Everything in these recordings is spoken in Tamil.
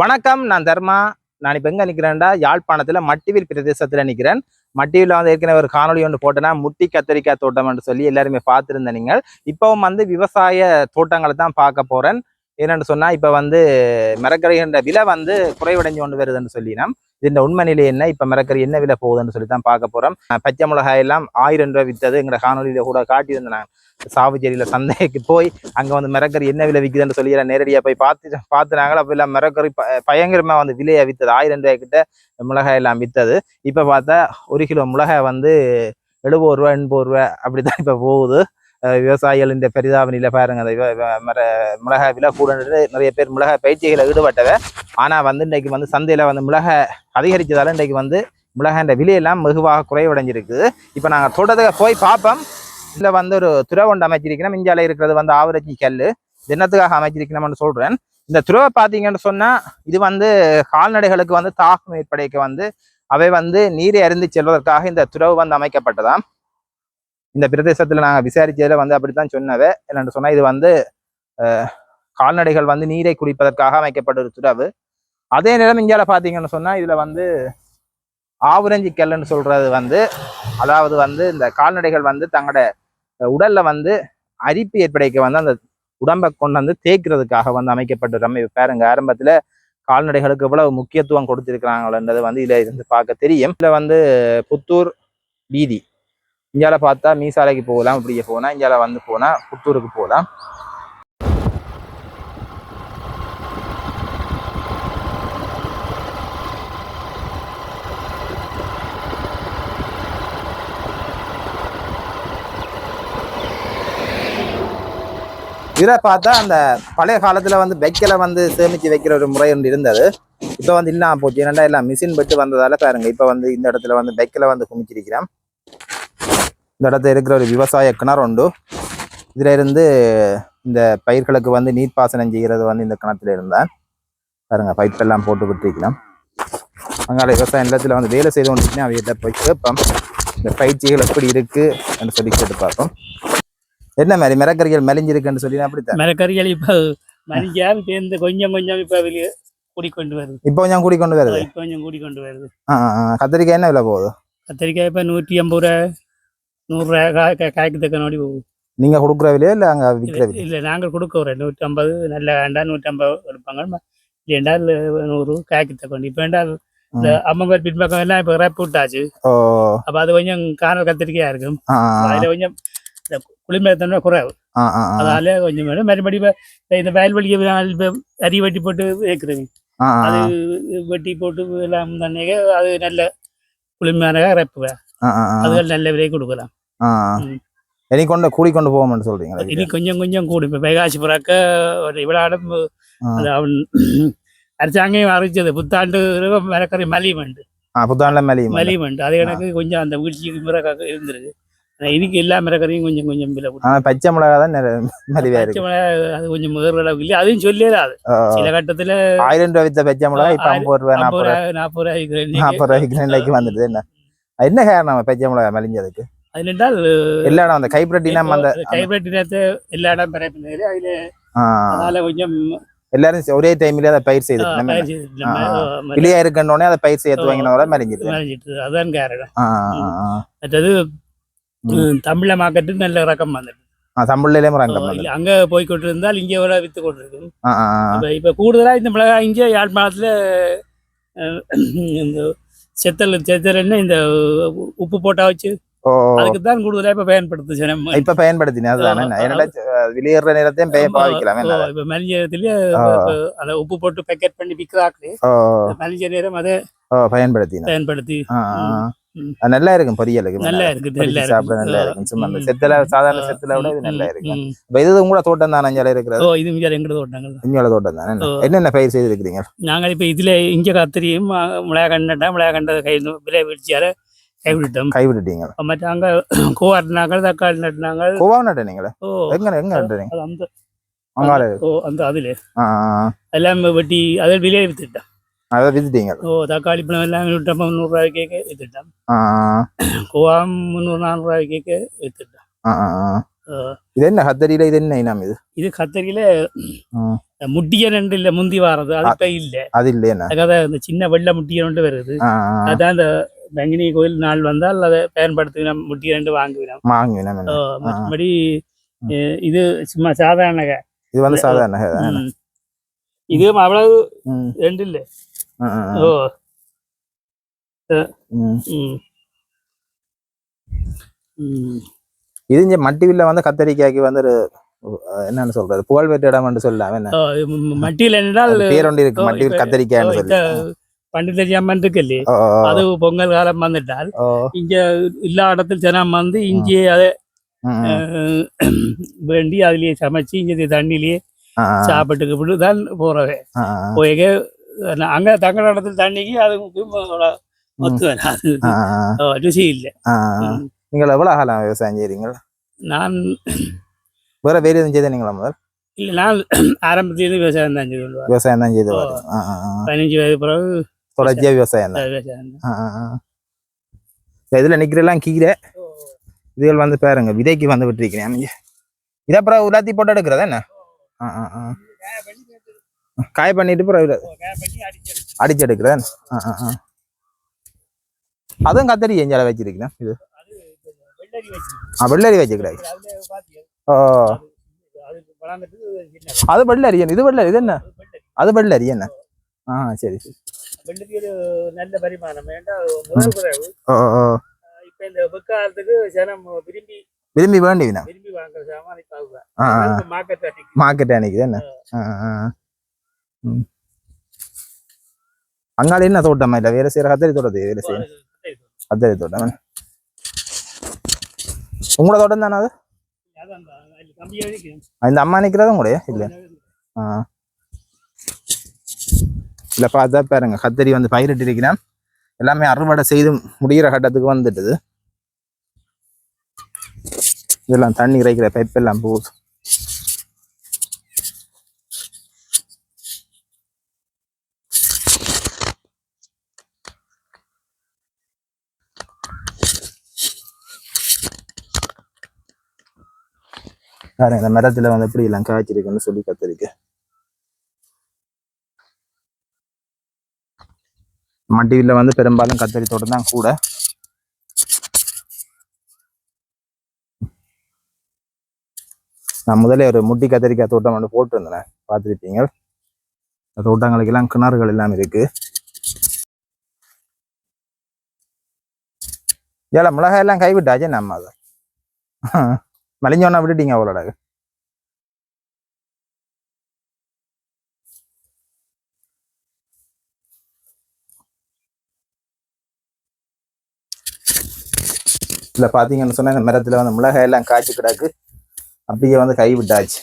வணக்கம் நான் தர்மா. நான் இப்போ எங்கே நிற்கிறேன்டா யாழ்ப்பாணத்தில் மட்டிவில் பிரதேசத்தில் நிற்கிறேன் மட்டிவில் வந்து ஏற்கனவே ஒரு காணொளி ஒன்று போட்டேன்னா முட்டி கத்தரிக்காய் தோட்டம்னு சொல்லி எல்லாருமே பார்த்துருந்த நீங்கள். இப்போவும் வந்து விவசாய தோட்டங்களை தான் பார்க்க போகிறேன் என்னென்னு சொன்னால் இப்போ வந்து மிரக்கரைகின்ற விலை வந்து குறைவடைஞ்சு கொண்டு வருதுன்னு சொல்லினோம் இந்த உண்மை நிலை என்ன? இப்போ மரக்கறி என்ன விலை போகுதுன்னு சொல்லி தான் பார்க்க போகிறோம் பச்சை மிளகாய் எல்லாம் ஆயிரம் ரூபாய் விற்றது எங்களோட காணொலியில் கூட காட்டியிருந்தேன் நான். சாவுச்சேரியில் சந்தைக்கு போய் அங்கே வந்து மிரக்கரி என்ன விலை விற்குதுன்னு சொல்லி நேரடியாக போய் பார்த்து பார்த்துனாங்களா? அப்போ எல்லாம் மிரக்கரி ப பயங்கரமாக வந்து விலையை விற்றது ஆயிரம் ரூபாய் கிட்ட மிளகாய் எல்லாம் விற்றது இப்போ பார்த்தா ஒரு கிலோ மிளகாய் வந்து எழுபது ரூபா எண்பது ரூபா அப்படி தான் இப்போ போகுது. விவசாயிகள் இந்த பெரிதாவணியில் பாருங்க அந்த மர மிளகாய் விலை கூட நிறைய பேர் மிளகாய் பயிற்சிகளை ஈடுபட்டவ. ஆனால் வந்து இன்றைக்கு வந்து சந்தையில் வந்து மிளகாய் அதிகரித்ததால் இன்றைக்கு வந்து மிளகாய் விலையெல்லாம் வெகுவாக குறைவடைஞ்சிருக்கு. இப்போ நாங்கள் தோட்டத்துக்கு போய் பார்ப்போம். இதில் வந்து ஒரு துறை ஒன்று அமைச்சிருக்கிறோம் இந்தியாவில் இருக்கிறது வந்து ஆவரஞ்சி கல். தினத்துக்காக அமைச்சிருக்கணும்னு சொல்கிறேன் இந்த துறவை பார்த்தீங்கன்னு சொன்னால் இது வந்து கால்நடைகளுக்கு வந்து தாகம் ஏற்படைக்க வந்து அவை வந்து நீரை அருந்தி செல்வதற்காக இந்த துறவு வந்து அமைக்கப்பட்டதாம். இந்த பிரதேசத்தில் நாங்கள் விசாரிச்சதில் வந்து அப்படித்தான் சொன்னவே. என்னென்னு சொன்னால் இது வந்து கால்நடைகள் வந்து நீரை குடிப்பதற்காக அமைக்கப்பட்ட ஒரு துறவு. அதே நேரம் இந்தியாவில் பார்த்தீங்கன்னு சொன்னால் இதில் வந்து ஆவுரஞ்சி கல்லுன்னு சொல்கிறது வந்து அதாவது வந்து இந்த கால்நடைகள் வந்து தங்களோட உடலில் வந்து அரிப்பு ஏற்படைக்க வந்து அந்த உடம்பை கொண்டு வந்து தேய்க்கிறதுக்காக வந்து அமைக்கப்பட்ட ஒரு அமைப்பு. பாருங்க ஆரம்பத்தில் கால்நடைகளுக்கு எவ்வளவு முக்கியத்துவம் கொடுத்திருக்கிறாங்கன்றது வந்து இதில் இருந்து பார்க்க தெரியும். இதில் வந்து புத்தூர் வீதி இந்தியாவில் பார்த்தா மீசாலைக்கு போகலாம் இப்படியே போனால் இந்தியாவில் வந்து போனால் புத்தூருக்கு போகலாம். இதில் பார்த்தா அந்த பழைய காலத்தில் வந்து வைக்கல வந்து சேமித்து வைக்கிற ஒரு முறை ஒன்று இருந்தது. இப்போ வந்து இல்லாமல் போச்சு. ஏன்னா எல்லாம் மிஷின் பட்டு வந்ததால் பாருங்கள் இப்போ வந்து இந்த இடத்துல வந்து வைக்கல வந்து குமிச்சிருக்கிறேன் இந்த இடத்துல இருக்கிற ஒரு விவசாய கிணறு உண்டு. இதுல இருந்து இந்த பயிர்களுக்கு வந்து நீர்ப்பாசனம் செய்கிறது வந்து இந்த கிணத்துல இருந்தான் பாருங்க பைப் எல்லாம் போட்டு விட்டுருக்கலாம் அங்கால விவசாய நிலத்துல வந்து வேலை செய்து கொண்டு அவையிட்ட போய் கேட்போம். இந்த பயிற்சிகள் எப்படி இருக்கு என்று சொல்லி கேட்டு பார்ப்போம். என்ன மாதிரி மிரக்கறிகள் மெலிஞ்சிருக்குன்னு சொல்லி அப்படித்தான். மரக்கறிகள் இப்போ மணிக்கால் சேர்ந்து கொஞ்சம் கொஞ்சம் இப்போ வெளியே கூடிக்கொண்டு வருது. இப்போ கொஞ்சம் கூடி கொண்டு வருது? இப்போ கொஞ்சம் கூடிக்கொண்டு வருது. கத்திரிக்காய் என்ன விலை போகுது? கத்திரிக்காய் இப்போ நூற்றி ஐம்பது ரூபா நூறுரூவா காய் காய்- காய்க்கு தக்க நோடி போகும் நீங்க கொடுக்குற விலையா இல்ல அங்க விற்கிற விலை இல்லை நாங்கள் கொடுக்க ஒரு நூற்றி ஐம்பது நல்ல வேண்டாம் நூற்றி ஐம்பது எடுப்பாங்க இல்லைண்டா நூறு காய்க்கு தக்க இப்போ வேண்டாம் இந்த அம்மங்கர் பின்பக்கம் எல்லாம் இப்போ ரேப் விட்டாச்சு. அப்போ அது கொஞ்சம் காணல் கத்திரிக்காயா இருக்கும். அதில் கொஞ்சம் இந்த குளிர்மைத்தன்மை குறைவு. அதால கொஞ்சம் வேணும். மறுபடி இந்த வயல்வெளியை இப்போ அரி வெட்டி போட்டு ஏற்குறேங்க அது வெட்டி போட்டு எல்லாம் தண்ணிக அது நல்ல குளிர்மையான ரப்புவ ஆ, ஆ, ஆ, அதுகள் நல்ல விலை கொடுக்கலாம். இனி கொண்டு கூடி கொண்டு போவோம்னு சொல்றீங்களா இனி கொஞ்சம் கொஞ்சம் கூடும் இப்போ வைகாசி பிறக்க ஒரு இவ்வளோ ஆ. அது அவன் அரசாங்கம் அறிவிச்சது. புத்தாண்டு மரக்கறி மலிமண்டு. ஆ, புத்தாண்டுல மேலேயும் மலிமண்டு. அது எனக்கு கொஞ்சம் அந்த வீழ்ச்சிக்கு பிறகு இருந்திருக்கு. ஆனா இன்னைக்கு எல்லா மரக்கறியும் கொஞ்சம் கொஞ்சம் விலை கொடுக்கும். ஆனா பச்சை மிளகா தான் நிற- மலிவா பச்சை மிளகாய் அது கொஞ்சம் முகர் அளவுக்கு இல்லை. அதையும் சொல்லிடாது சில கட்டத்துல ஆயிரம் ரூபாய் வித்த பச்சை மிளகா இப்ப ஐம்பது ரூபாய் நாற்பது ரூபாய். நாற்பது ரூபாய்க்கு. நாற்பது ரூபாய்க்கு வந்துடுது என்ன? என்ன காரணம் பச்சை மிளகா மெலிஞ்சதுக்கு? என்றால் எல்லா இடம் அந்த கைப்பிரட்டினம் அந்த எல்லா இடம் பரப்பினது அதுல ஆ, அதனால கொஞ்சம் எல்லாரும் ஒரே டைம்ல அதை பயிர் செய்து வெளியா இருக்கணுன்னே அதை பயிர் செய்ய துவங்கினவரை மெலிஞ்சிது மறைஞ்சிட்டு அதான் காரணம். மற்றது. தமிழ மார்க்கெட்டு நல்ல ரகம் வந்துட்டு தமிழ்லயும் இல்ல, அங்க போய் கொண்டிருந்தால் இங்கே வர வித்து ஆ. இப்ப கூடுதலா இந்த மிளகாய் இங்கே யாழ்ப்பாணத்துல இந்த செத்தல் செத்தல் என்ன இந்த உப்பு போட்டா வச்சு அதுக்கு தான் கூடுதலா இப்ப பயன்படுத்து ஜனம். இப்ப பயன்படுத்தினேன். அதுதானே. என்னடா வெளியேற நேரத்தையும் பெய பாவிக்கலாம். இப்ப மலிஞ்ச ஆ. அந்த உப்பு போட்டு பேக்கெட் பண்ணி விற்கிறாங்களே ஓ. மலிஞ்ச நேரம் அதை பயன்படுத்தினேன். பயன்படுத்தி. அது நல்லா இருக்கும் பொரியலுக்கு நல்லா இருக்கு சாப்பிட நல்லா இருக்கும். சும்மா. செத்துல சாதாரண செத்துல விட இது நல்லா இருக்கு. இப்ப இது உங்களோட தோட்டம் தான் அஞ்சால இருக்கிறது? இது இங்கே எங்கிட்ட தோட்டங்கள் இஞ்சோட தோட்டம் தானே. என்னென்ன பயிர் செய்திருக்கிறீங்க? நாங்கள் இப்போ இதில் இங்கே கத்திரியும் மிளகா கண்டா மிளகா கண்டதை விலை வீழ்ச்சியார கைவிட்டோம் கைவிட்டுட்டீங்க. மற்ற அங்கே கோவாட்டினாங்க தக்காளி நட்டினாங்க. கோவா நட்டுனீங்களே? ஓ. எங்க எங்க நட்டுறீங்க அது அந்த ஓ அந்த அதில். எல்லாம் வெட்டி அதில் விலையை வித்துட்டோம். அதை வித்துட்டீங்க. ஓ தக்காளி பழம் எல்லாம் விட்டோம் முந்நூறுரூவாய்க்கு வித்துட்டோம். ஆ, ஆ, கோவா முந்நூறு ஆ, ஆ. ஓ, இது என்ன கத்தரியில இது என்ன இனம் இது? இது கத்தரியில். முட்டிய ரெண்டு இல்ல முந்தி வாரது. அது இல்ல. அது இல்லையா அதுக்காக இந்த சின்ன வெள்ளை முட்டிய ரெண்டு வருது. அதான் இந்த பங்கினி கோயில் நாள் வந்தால் அதை பயன்படுத்துகிறோம் முட்டிய ரெண்டு வாங்குகிறோம். ஓ, மற்றபடி இது சும்மா சாதாரண இது வந்து சாதாரண. இதுவும் அவ்வளவு ரெண்டு இல்ல. ஓ. இது இங்க மட்டிவில்ல வந்து கத்தரிக்காய்க்கு வந்து ஒரு என்னன்னு சொல்றது? புகழ்பெற்ற இடம் சொல்லலாம் என்ன? மட்டியில் என்றால் அது பேர் ஒன்று இருக்கு. ஓ, மட்டிவில் இப்ப- கத்தரிக்காய்னு ஓ, சொல்லி. பண்டிதஜி அம்மன் இருக்குல்லே அது பொங்கல் காலம் வந்துட்டால் இங்க எல்லா இடத்தில் ஜனம் வந்து இங்கே அதை வேண்டி அதுலயே சமைச்சு இங்க தண்ணிலேயே ஆ, சாப்பிட்டுக்கிட்டு தான் போறவே போய் அங்க தங்குற இடத்துல தண்ணிக்கு அது ஒத்து வராது ருசி இல்லை. நீங்கள் எவ்வளவு காலம் விவசாயம் செய்றீங்க நான் வேற வேறு எதுவும் செய்தீங்களா முதல் இல்லை நான் ஆரம்பத்திலேருந்து விவசாயம் தான் செய்து விவசாயம் தான் செய்து. பதினஞ்சு வயது பிறகு தொடர்ச்சியா விவசாயம். தான் இதுல நிக்கிறெல்லாம் கீரை இதுகள் வந்து பாருங்க விதைக்கு வந்து விட்டுருக்கிறேன் நீங்க இதை அப்புறம் உலாத்தி போட்டு எடுக்கிறதா என்ன? ஆ, ஆ, ஆ. காய பண்ணிட்டு இத அடிச்சு எடுக்கிறேன். ஆ, ஆ, ஆ. அதுவும் கத்தரி எஞ்சால வச்சிருக்கிறேன் இது. ஆ வெள்ளரி பாத்தீங்க ஓ. அது வெள்ளரி இது வெள்ளரி இது என்ன. அது வெள்ளரி என்ன? ஆ சரி சரி. வெள்ளரி ஒரு நல்ல பரிமாணம். ஏன்டா முதல் குறைவு? இப்ப இந்த வெக்காலத்துக்கு ஜனம் விரும்பி விரும்பி வேண்டிவினா விரும்பி வாங்குற சாமான் இப்ப மார்க்கெட் மார்க்கெட் அன்னைக்கு என்ன ஆ, ஆ, ஆ. ம். அங்கால என்ன தோட்டமா? இல்ல வேற செய்யற கத்தரி தோட்டத்து வேலை செய்யும் கத்தரி தோட்டம்? உங்களோட தோட்டம் தானே அது? இந்த அம்மா நிக்கிறதும் கூட இல்ல? ஆ. இல்ல பார்த்தா பாருங்க கத்தரி வந்து பயிரிட்டு இருக்கிறேன். எல்லாமே அறுவடை செய்து முடிகிற கட்டத்துக்கு வந்துட்டுது. இதெல்லாம் தண்ணி இறைக்கிற பைப் எல்லாம் போகுது. பாருங்க இந்த மரத்துல வந்து எப்படி எல்லாம் காய்ச்சிருக்குன்னு சொல்லி கத்தரிக்க. மட்டியில் வந்து பெரும்பாலும் கத்தரி தோட்டம் தான் கூட. நான் முதல்ல ஒரு முட்டி கத்தரிக்காய் தோட்டம் ஒன்று போட்டிருந்தேன் பார்த்துருப்பீங்க. அந்த தோட்டங்களுக்கெல்லாம் கிணறுகள் எல்லாம் இருக்கு. ஏல மிளகாய் எல்லாம் கைவிட்டாச்சே நம்ம அதை? மலிஞ்சோன்னா விட்டுட்டீங்க அவளோட இல்லை பார்த்தீங்கன்னு சொன்னா இந்த மரத்தில் வந்து மிளகாய் எல்லாம் காய்ச்சி கிடக்கு. அப்படியே வந்து கை விட்டாச்சு.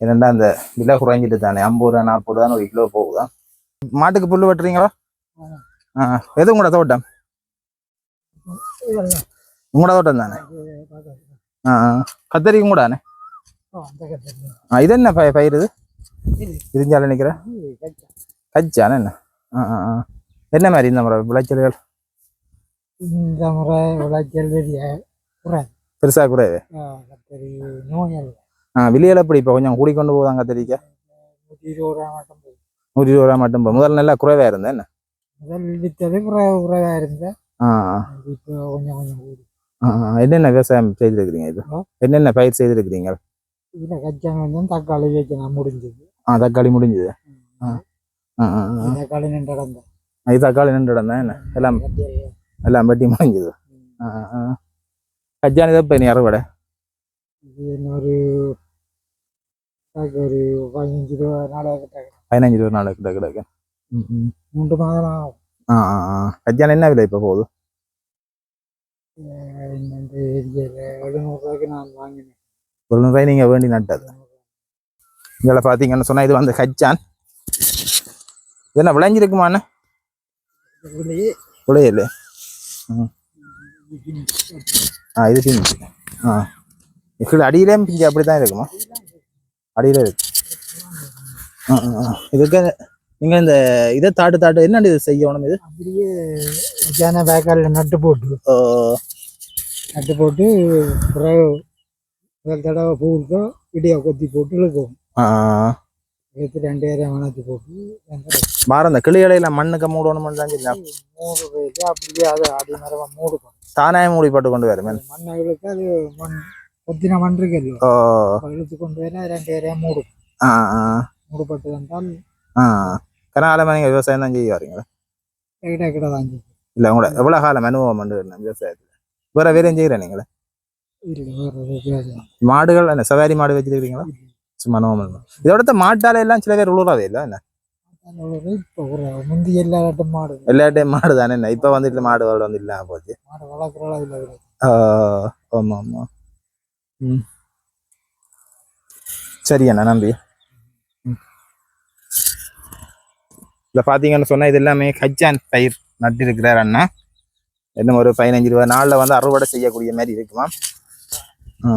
என்னண்டா அந்த விலை குறைஞ்சிட்டு தானே. ஐம்பது ரூபா நாற்பது ரூபா ஒரு கிலோ போகுதா? மாட்டுக்கு புல்லு வெட்டுறீங்களா? ஆ. எது உங்களோட தோட்டம்? உங்களோட தோட்டம் தானே? ஆ கூட தானே? ஆ இது என்ன பய பயிர் இது? இதுஞ்சால நிற்கிற கச்சான என்ன? ஆ ஆ. என்ன மாதிரி இந்த முறை விளைச்சல்கள்? இந்த முறை விளைச்சல் பெரிய பெருசா குறைவு கத்தரி நோயல் ஆ விலையில எப்படி இப்போ கொஞ்சம் கூடிக்கொண்டு போதாங்க கத்தரிக்க நூற்றி இருபது ரூபா மட்டும் போகுது. நூற்றி இருபது ரூபா மட்டும் போ. முதல்ல நல்லா குறைவா இருந்தேன் என்ன? முதல் வித்தது குறைவு குறைவா இருந்தேன். இப்போ கொஞ்சம் கொஞ்சம் கூடி. என்னென்ன விவசாயம் செய்திருக்கிறீங்க ஆ? என்னென்ன பயிர் செய்திருக்கிறீங்க? இதில் கச்சான் கொஞ்சம் தக்காளி வைக்கலாம் முடிஞ்சது. ஆ தக்காளி முடிஞ்சது. ஆ ஆ. தக்காளி நின்று இடந்தேன் தக்காளி நின்று என்ன? எல்லாம் கிட்ட பதினஞ்சு இருபது நாள் கிட்ட கிடக்கு ம், ம். மூன்று மாதம் ஆகும் ஆ ஆ ஆ கஜானி என்ன விலை இப்போ போகுது அஹ் இந்த ஏரியாவில் எழுநூறுவாய்க்கு நான் வாங்கினேன் ஒரு ரூபாய் நீங்கள் வேண்டி நட்டது இதில் பார்த்தீங்கன்னு சொன்னால் இது வந்து கச்சான் இது என்ன விளைஞ்சிருக்குமாண்ணே விளையல ஆ இது பிஞ்சு ஆ. கீழே அடியிலேயும் பிஞ்சு அப்படி தான் இருக்குமா? அடியில இருக்கு. இதுக்கு நீங்கள் இந்த இதை தாட்டு தாட்டு என்ன இது செய்யணும் இது? அப்படியே ஜன பேக்காலில் நட்டு போட்டு. நட்டு போட்டு பிறகு முதல் தடவை பூ இருக்கும் இடியா கொத்தி போட்டு இழுக்கும். ஆ, எடுத்து ரெண்டு ஏரியா வளர்த்து போட்டு வெங்காயம் பாரு இந்த கிளிகளையில மண்ணுக்கு மூடணும்னு தான் சொல்லி மூடு போயிட்டு அப்படியே அது அடி மரமாக மூடு பண்ணும் தானே மூடி போட்டு கொண்டு வரும் மண்ணை இழுத்து அது மண் கொத்தின மண் இருக்கு இல்லையோ இழுத்து கொண்டு வர ரெண்டு ஏரியா மூடு ஆ ஆ. மூடுபட்டு வந்தால் கனாலமாக நீங்கள் விவசாயம் தான் செய்ய வரீங்களா? கிட்ட கிட்ட வாங்கி இல்லை உங்களோட எவ்வளோ காலம் அனுபவம் பண்ணு விவசாயத்தில்? வேற வேறையும் செய்கிறேன் நீங்களே? மாடுகள் என்ன சவாரி மாடு வச்சிருக்கீங்களா சும்மா அனுபவம் இதோட மாட்டால எல்லாம் சில பேர் உழுறாவே இல்லை என்ன? இப்போ முந்தி எல்லா இடட்டும் மாடு எல்லா டைம் மாடு தானே என்ன? இப்போ வந்துட்டு மாடு வருடம் வந்து இல்லாம போச்சு. மாடு வளர்க்குற அளவில் இருக்குது ஆ, ஆமா ஆமா. ம். சரி அண்ணா ம். இதுல பாத்தீங்கன்னு சொன்னா இது எல்லாமே கச்சான் பயிர் நட்டு இருக்கிறார் அண்ணா. இன்னும் ஒரு பதினஞ்சு இருபது நாள்ல வந்து அறுவடை செய்யக்கூடிய மாதிரி இருக்குமா ஆ.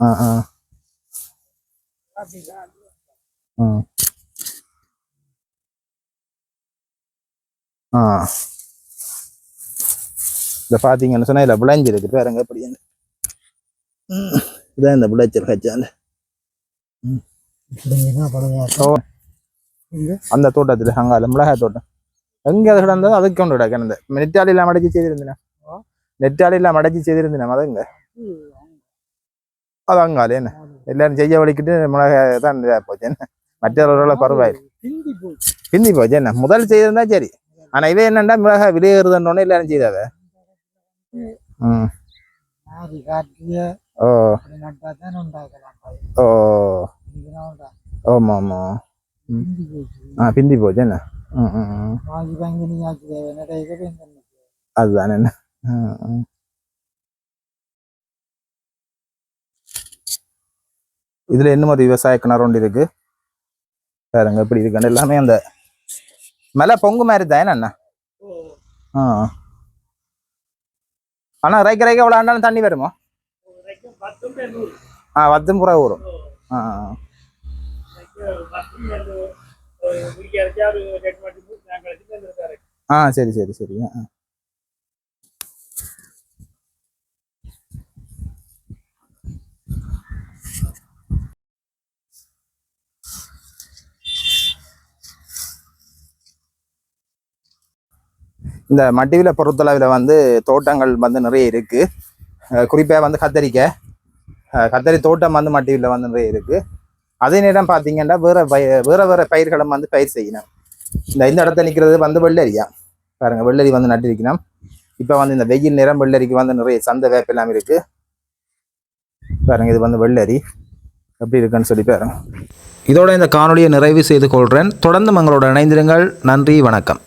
ஆ ஆ. ஆ. இந்த பார்த்தீங்கன்னு சொன்னா இதில் விளைஞ்சிருக்கு பாருங்க எப்படி இதான் இந்த விளைச்சல் கச்சான். அந்த தோட்டத்தில் அங்கால மிளகாய் தோட்டம். எங்கே அது கிடந்ததோ அதுக்கு கொண்டு விட கிடந்த நெட்டாளியில் மடைச்சி செய்திருந்தேன்? நெட்டாளியில் மடைச்சி செய்திருந்தேன் அது எங்க அது அங்காலே என்ன? எல்லாரும் செய்ய வலிக்கிட்டு மிளகாய் தான் இதா போச்சு என்ன? மற்றவர்களோட பரவாயில்லை. பிந்தி போச்சு. என்ன? முதல் செய்திருந்தா சரி. ஆனா இவன் என்னண்டா மிளகாய் விலையேறுதுன்னொன்னே எல்லாரும் செய்தாவ ம். ஓ. ஓ. ஆமா ஆமா ஆ பிந்தி போச்சு என்ன? அதுதானே என்ன ம், ம். இதுல இன்னும் ஒரு விவசாய கிணறு ஒன்று இருக்கு? பாருங்க எப்படி இருக்குன்னு எல்லாமே அந்த மலை பொங்கு மாதிரி தான். என்ன ஆ. ஆனா ரைக்க ரைக்க விளாண்டாலும் ஆண்டாலும் தண்ணி வருமா? ஆ வத்தும் புற ஊறும். ஆ. ஆ சரி சரி சரி. ஆ, இந்த மட்டிவில பொறுத்தளவில் வந்து தோட்டங்கள் வந்து நிறைய இருக்கு. குறிப்பாக வந்து கத்தரிக்காய் கத்தரி தோட்டம் வந்து மட்டிவில் வந்து நிறைய இருக்கு. அதே நேரம் பார்த்தீங்கன்னா வேற பய வேற வேற பயிர்களும் வந்து பயிர் செய்யணும். இந்த இந்த இடத்துல நிற்கிறது வந்து வெள்ளரியா. பாருங்க வெள்ளரி வந்து நட்டிருக்கணும். இப்போ வந்து இந்த வெயில் நிறம் வெள்ளரிக்கு வந்து நிறைய சந்தை வேப்பெல்லாம் இருக்கு. பாருங்க இது வந்து வெள்ளரி. எப்படி இருக்குன்னு சொல்லி பாருங்க. இதோட இந்த காணொலியை நிறைவு செய்து கொள்கிறேன் தொடர்ந்து எங்களோட இணைந்திருங்கள். நன்றி வணக்கம்.